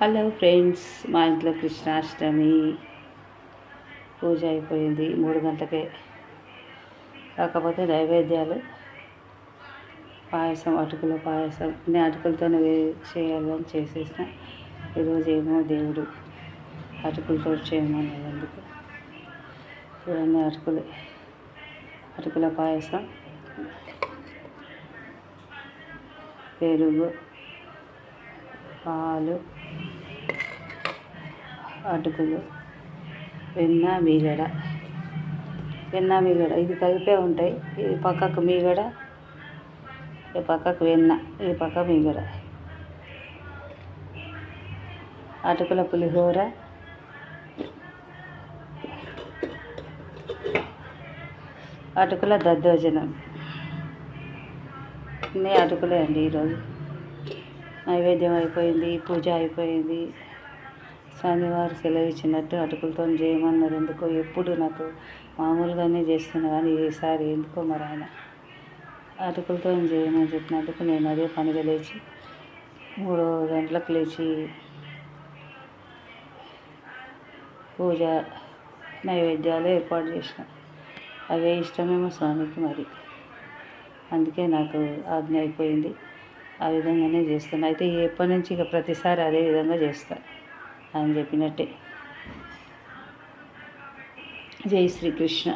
Hello friends మా ఇంట్లో కృష్ణాష్టమి పూజ అయిపోయింది మూడు గంటలకే. కాకపోతే నైవేద్యాలు పాయసం అటుకుల పాయసం నేను అటుకులతోనే చేయాలని చేసేసిన. ఈరోజు ఏమో దేవుడు అటుకులతో చేయమన్నాడు అందుకు. చూడండి అటుకులు. అటుకుల పాయసం పెరుగు పాలు అటుకులు వెన్న మీగడ వెన్న మీగడ ఇది కలిపే ఉంటాయి. ఈ పక్కకు మీగడ ఈ పక్కకు వెన్న ఈ పక్క మీగడ అటుకుల పులిహోర. అటుకుల దద్దోజనం. అన్నీ అటుకులే అండి ఈరోజు. నైవేద్యం అయిపోయింది పూజ అయిపోయింది. స్వామివారు సెలవు ఇచ్చినట్టు అటుకులతో చేయమన్నారు ఎందుకో ఎప్పుడు నాకు మామూలుగానే చేస్తున్నా కానీ ఈసారి ఎందుకో మరి ఆయన అటుకులతో చేయమని చెప్పినందుకు నేను అదే పనిగా లేచి మూడు గంటలకు లేచి పూజ నైవేద్యాలు ఏర్పాటు చేసిన. అవే ఇష్టమేమో స్వామికి మరి. అందుకే నాకు ఆజ్ఞ అయిపోయింది. ఆ విధంగానే చేస్తాను. అయితే ఎప్పటి నుంచి ఇక ప్రతిసారి అదే విధంగా చేస్తాను అని చెప్పినట్టే. జై శ్రీకృష్ణ.